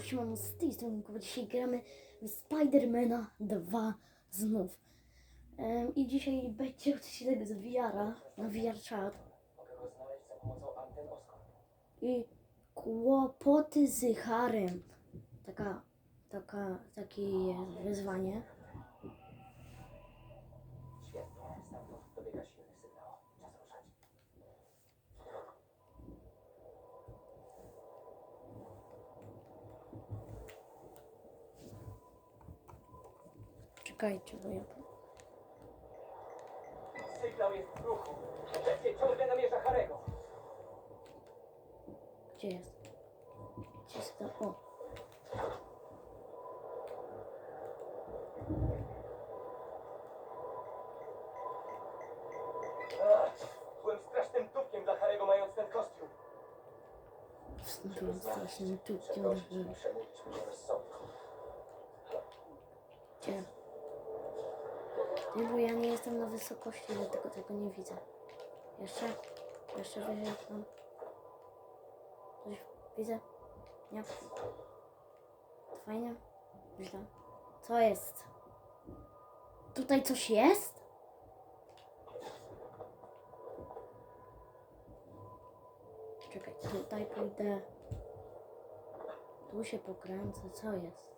Siemano, z tej strony Kuba. Dzisiaj gramy w Spidermana 2 znów. Em, I dzisiaj będzie odcinek z VR-a, na VR chat. I kłopoty z Harem. Taka, taka, takie wyzwanie. Czekajcie, bo ja... Sygnał jest w ruchu. Szybciej ciągle namierza Harego. Gdzie jest? Gdzie jest to? O! Byłem strasznym dupkiem dla Harego mając ten kostium. Byłem strasznym tupkiem. Przeprosić żeby- i przemówić mnie rozsądku. Gdzie? Nie, bo ja nie jestem na wysokości, dlatego tego nie widzę. Jeszcze? Jeszcze wyżej tam. Coś widzę? Nie? Fajnie? Źle. Co jest? Tutaj coś jest? Czekaj, tutaj pójdę. Tu się pokręcę, co jest?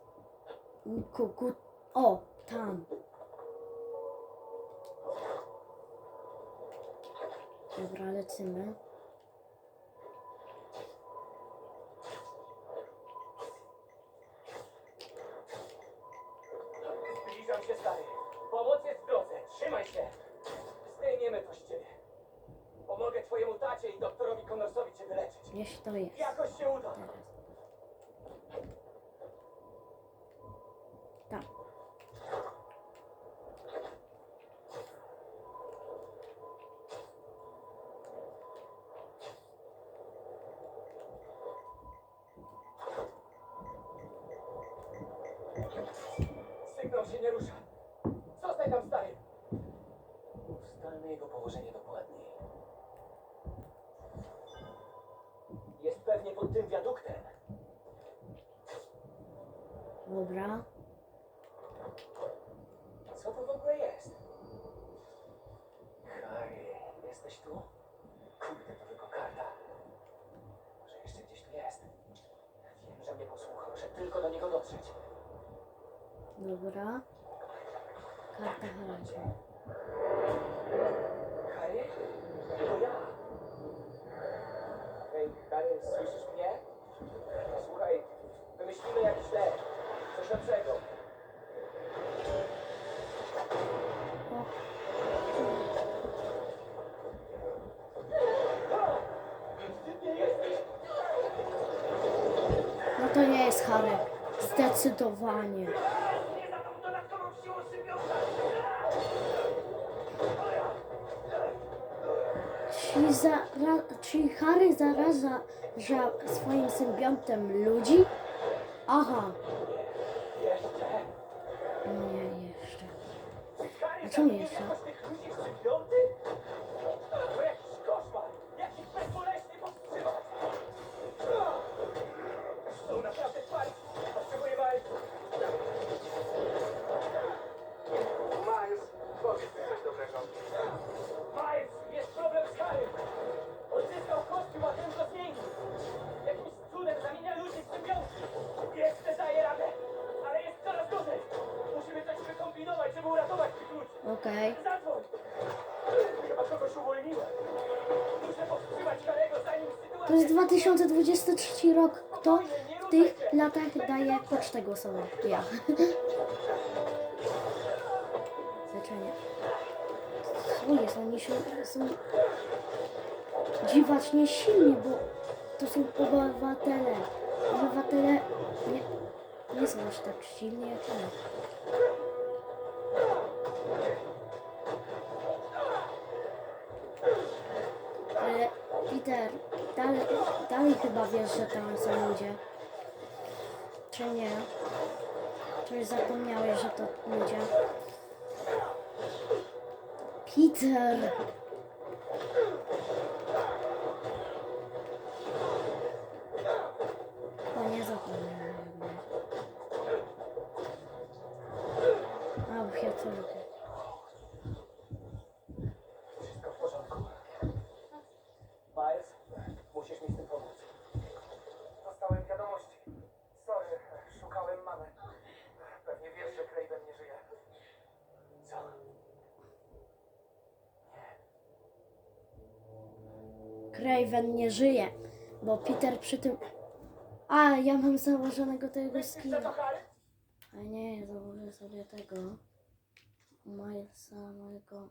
Kuku... O, tam. Öbür aletim ben. Nie rusza. Zostań tam, stary. Ustalmy jego położenie dokładniej. Jest pewnie pod tym wiaduktem. Dobra. Co to w ogóle jest? Harry, jesteś tu? Kurde, to tylko karta. Może jeszcze gdzieś tu jest. Wiem, że mnie posłuchał. Muszę tylko do niego dotrzeć. Dobra. Karta Harego. Harry? To ja. Harry, słyszysz mnie? Słuchaj, wymyślimy jakiś lek. Coś lepszego. No to nie jest Harry. Zdecydowanie. Zara, czyli Harry zaraża ża swoim symbiontem ludzi? Aha. Nie, jeszcze. A czemu jeszcze? 2023 rok. Kto w tych latach daje pocztę głosową? Ja. Zaczenie. Co jest? Oni się, są dziwacznie silni, bo to są obywatele. Obywatele nie, nie są aż tak silni jak my. Chyba wiesz, że tam są ludzie. Czy nie? Czy już zapomniałeś, że to ludzie? Peter! Craven nie żyje, bo Peter przy tym... A, ja mam założonego tego skina. A nie, założę sobie tego. Milesa mojego.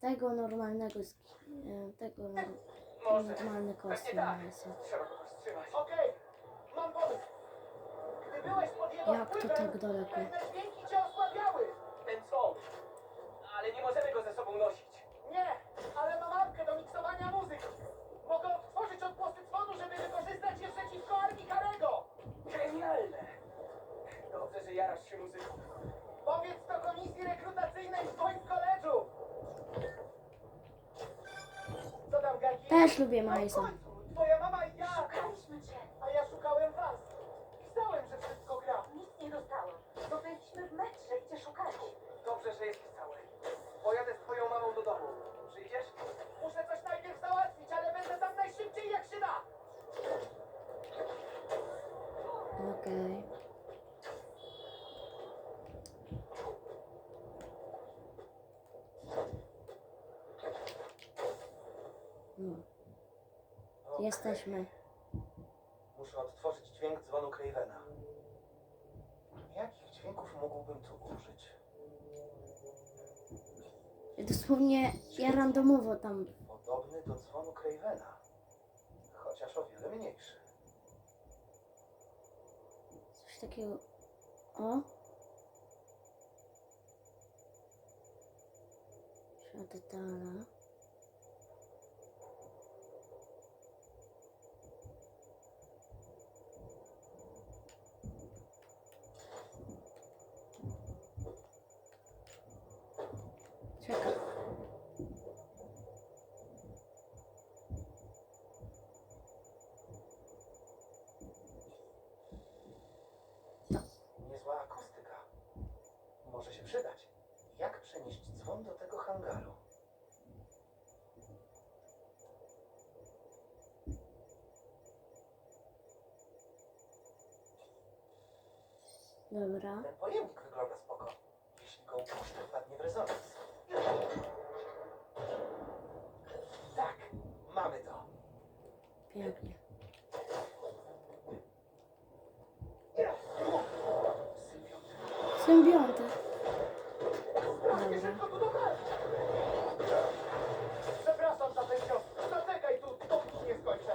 Tego normalnego skina. Tego no- normalny Pewnie kostium tak. Milesa. Jak to tak daleko? pewne dźwięki cię osłabiały. Ten co? Ale nie możemy go ze sobą nosić. Nie, ale mam apkę do miksowania muzyki. Mogę odtworzyć odgłosy dzwonu, żeby wykorzystać je przeciwko armii Karego. Genialne. Dobrze, że jarasz się muzyką. Powiedz to komisji rekrutacyjnej w Voice College'u. Co tam, Gagi? Też lubię Milesa. Twoja mama i ja. Szukaliśmy cię. A ja szukałem was. Pisałem, że wszystko gra. Nic nie dostałam. Bo byliśmy w metrze i cię szukali. Dobrze, że jesteś cały. Pojadę z twoją mamą do domu. Przyjdziesz? Muszę coś najpierw załatwić, ale będę tam najszybciej jak się da. Okej. No, jesteśmy. Muszę odtworzyć dźwięk dzwonu Cravena. Jakich dźwięków mógłbym tu użyć? Dosłownie ja randomowo tam. Podobny do dzwonu Cravena, chociaż o wiele mniejszy. Coś takiego. O! Trzeba detala. Czekaj. Niezła akustyka. Może się przydać. Jak przenieść dzwon do tego hangaru? Dobra. Ten pojemnik wygląda spoko. Jeśli go upuszczę, wpadnie w rezonans. Pięknie. Symbionty. Strasznie Dobra. Przepraszam za ten cios. Zaczekaj tu, dopóki nie skończę.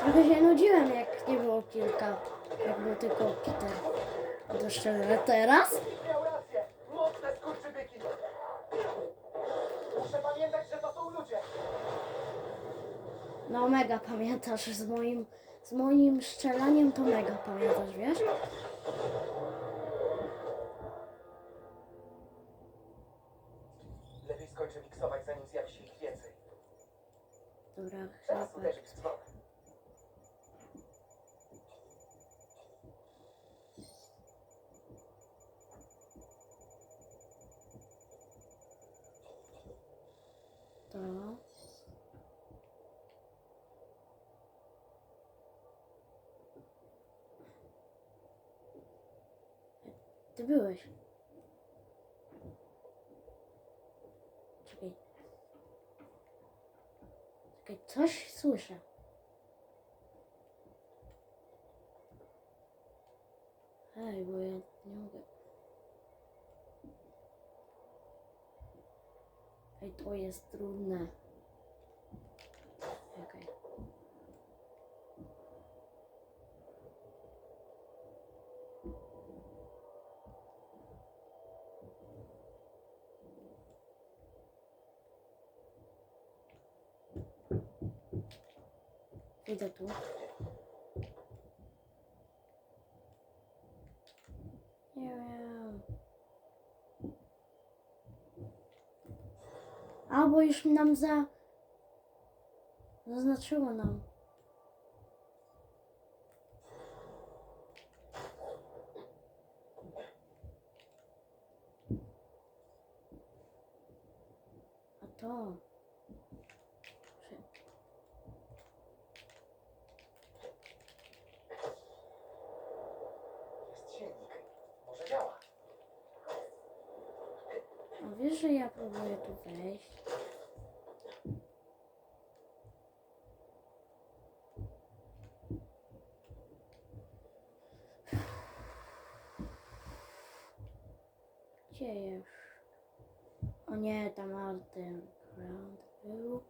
Trochę się nudziłem, jak nie było kilka. Jak był tylko Peter. To szczerze, teraz? Nick miał rację. Mocne skurczybyki. Muszę pamiętać, że to są ludzie. No mega pamiętasz z moim, z moim strzelaniem to mega pamiętasz, wiesz? Lepiej skończę miksować, zanim zjawi się ich więcej. Dobra, Czas chyba. uderzyć w dzwon. To. Ty byłeś. Czekaj. Czekaj, coś słyszę. Ej, bo ja nie mogę. Ej, to jest trudne. Okej. Idę tu. Nie wiem. Albo już nam za... Zaznaczyło nam. to. Czy- Jest silnik. Może działa. A wiesz, że ja próbuję tu wejść? Gdzie jest? O nie, tam Artem Ground był.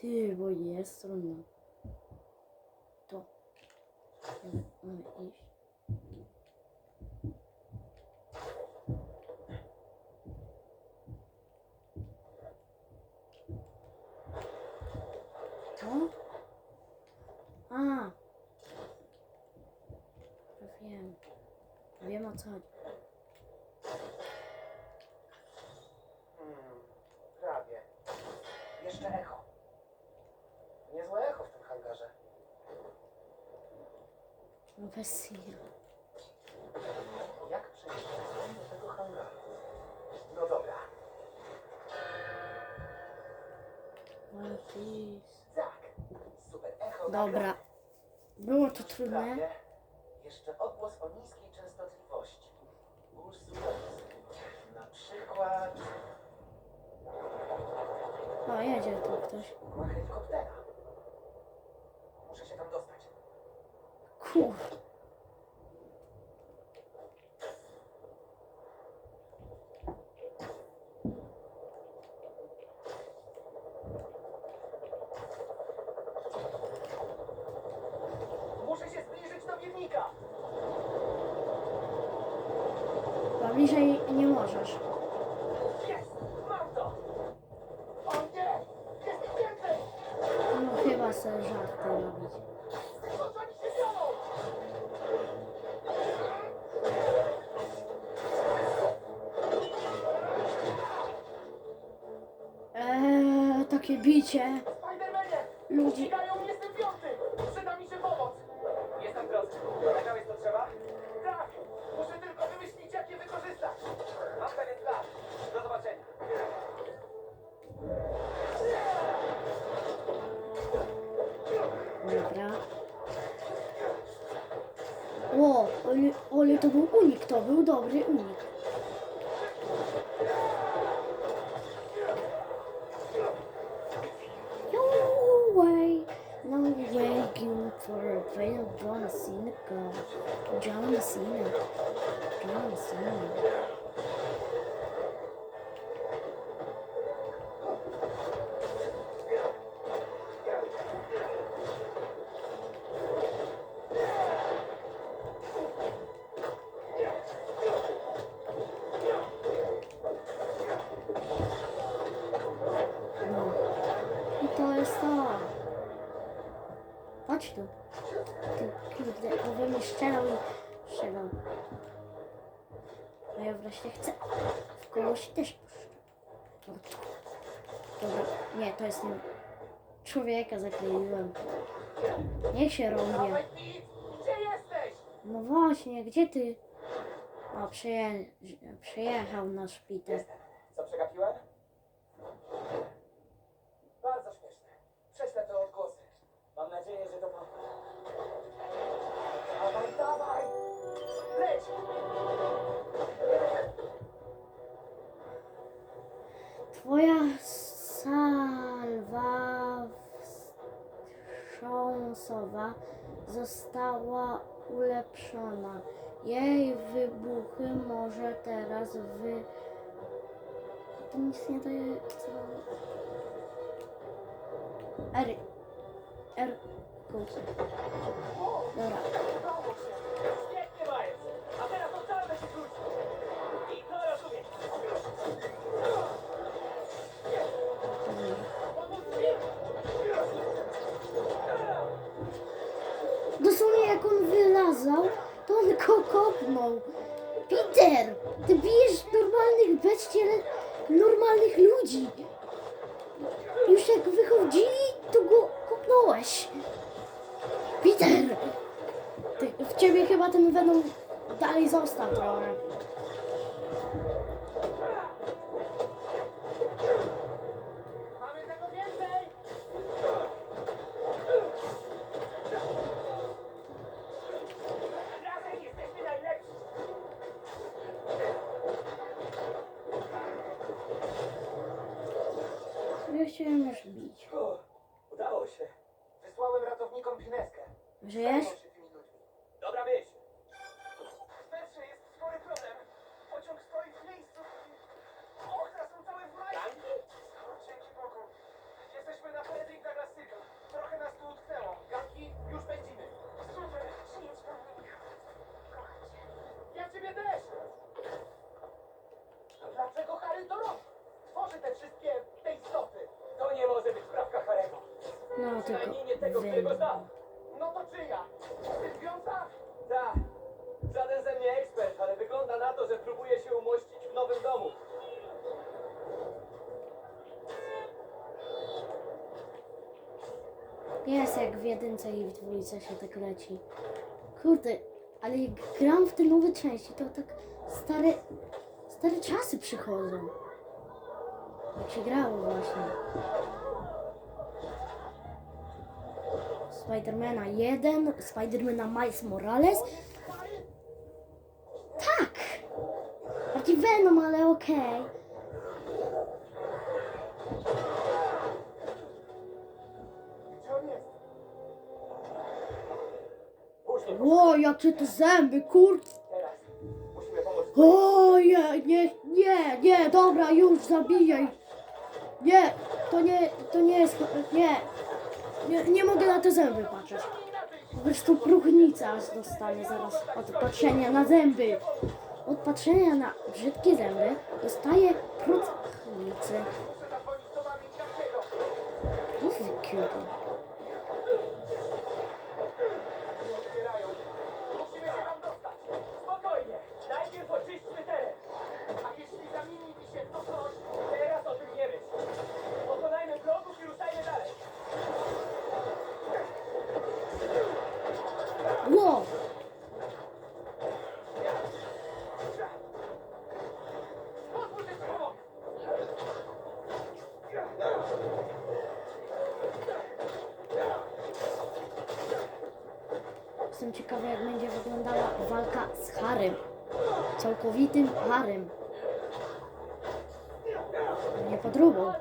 Ty, bo jest trudno. To. Mamy iść. To? A. Wiem. Wiem o co chodzi. Hmm, prawie. Jeszcze echo. Niezłe echo w tym hangarze. No Dobra. Było to trudne. Jeszcze odgłos o niskiej częstotliwości. Puls Na przykład O, jedzie tu ktoś. ma helikoptera. Muszę się tam dostać. Kur. Plan. Do zobaczenia. Dobra. O, ale, ale to był unik, to był dobry unik. For a veil John Cena. John Cena. John Cena. Wreszcie chcę w kogoś też. Dobra, nie, to jest nie. Człowieka zakleiłem. Niech się jesteś? No właśnie, gdzie ty? O, przyje... przyjechał nasz Peter. Może teraz wy... To nic nie daje... R... R... Kurczę. Dobra. Dosłownie jak on wylazał, to on go kopnął. Ty bijesz normalnych bestii, ale normalnych ludzi. Już jak wychodzili, to go kopnąłeś. Peter! Ty, w ciebie chyba ten Venom dalej został trochę. ja chciałem już bić. Udało się. Wysłałem ratownikom pineskę. Żyjesz? Jest jak w jedynce i w dwójce się tak leci. Kurde, ale jak gram w te nowe części, to tak stare, stare czasy przychodzą. Jak się grało właśnie. Spidermana 1, Spidermana Miles Morales. Tak! Taki Venom, ale okej. Okay. jakie te zęby, kurde. O, nie, nie, nie, nie, dobra, już zabijaj. Nie, to nie, to nie jest, nie. Nie, nie mogę na te zęby patrzeć. Po prostu próchnica aż dostanę zaraz od patrzenia na zęby. Od patrzenia na brzydkie zęby dostaję próchnicę. Uff, kurde. ciekawe jak będzie wyglądała walka z Harem. Całkowitym Harem. Nie podróbą.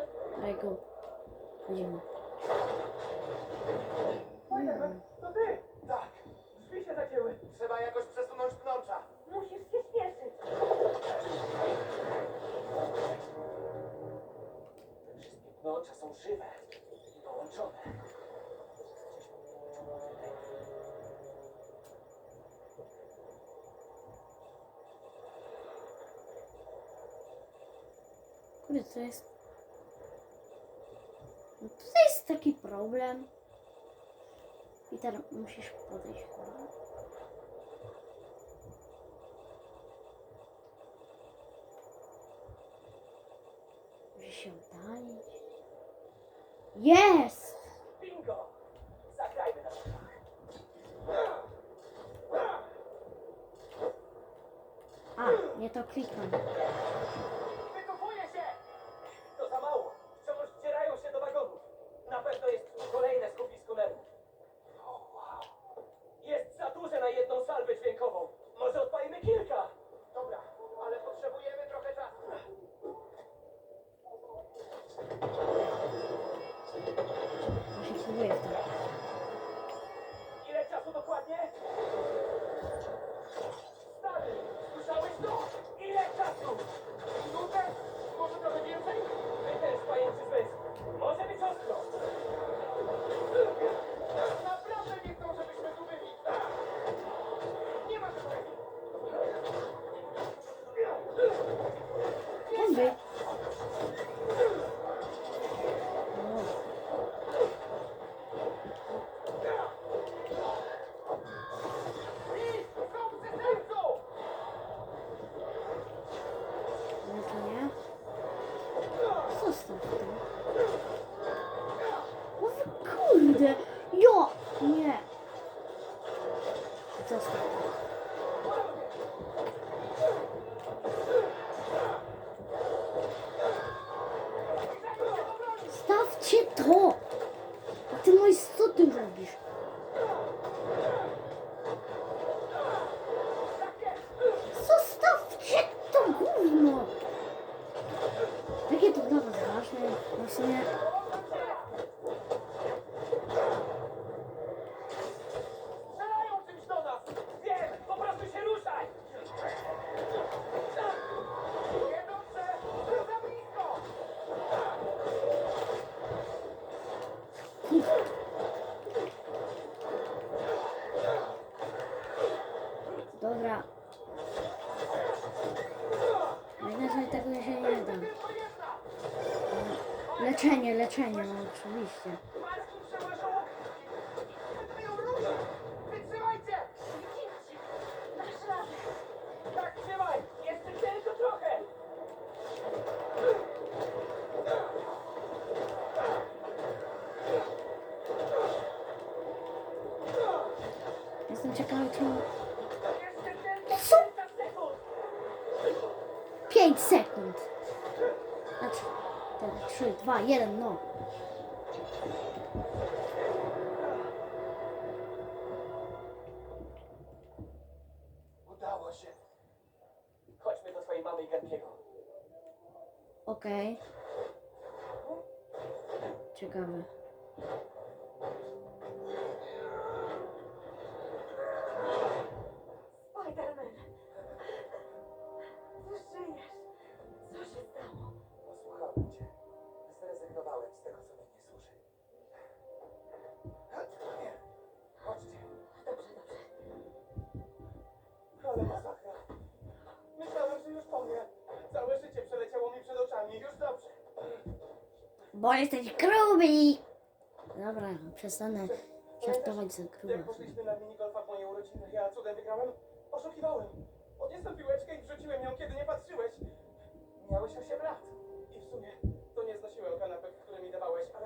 Kurde, to jest... No tutaj jest taki problem. I teraz musisz podejść chyba. Musisz się. Jest! Jestem ciekawy, czy... Jeszcze tylko 5 sekund! 5 sekund. Znaczy, 3, 2, 1, no. Bo jesteś gruby! Dobra, przestanę żartować za Jak grubo. poszliśmy na minigolfa w moje urodziny, ja cudem wygrałem? Oszukiwałem. Odniosłem piłeczkę i wrzuciłem ją, kiedy nie patrzyłeś. Miałeś 8 lat. I w sumie to nie znosiłem kanapek, które mi dawałeś, ale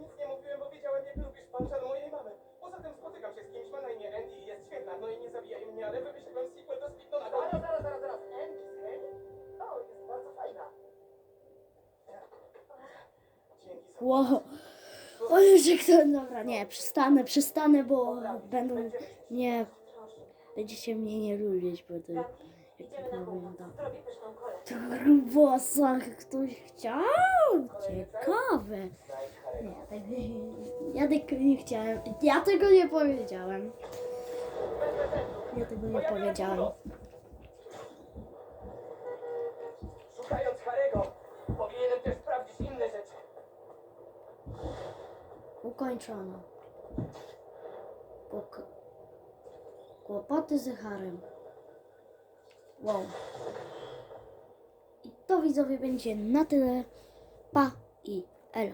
nic nie mówiłem, bo wiedziałem, jak lubisz pancza mojej mamy. Poza tym spotykam się z kimś, ma na imię Andy i jest świetna. No i nie zabijaj mnie, ale wymyśliłem sequel do Speedona. Zaraz, zaraz, zaraz, zaraz. Andy Skelly? O, jest bardzo fajna. Wow. O Jezu, kto... Dobra, nie, przestanę, przestanę, bo będą... Nie, będziecie mnie nie lubić, bo to... Jak to wygląda. Kolę. To grubosa, ktoś chciał. Ciekawe. Nie, tak, ja tego nie chciałem. Ja tego nie powiedziałem. Ja tego nie powiedziałem. Ukończono. Pok- Kłopoty z Harem. Wow. I to widzowie będzie na tyle. Pa i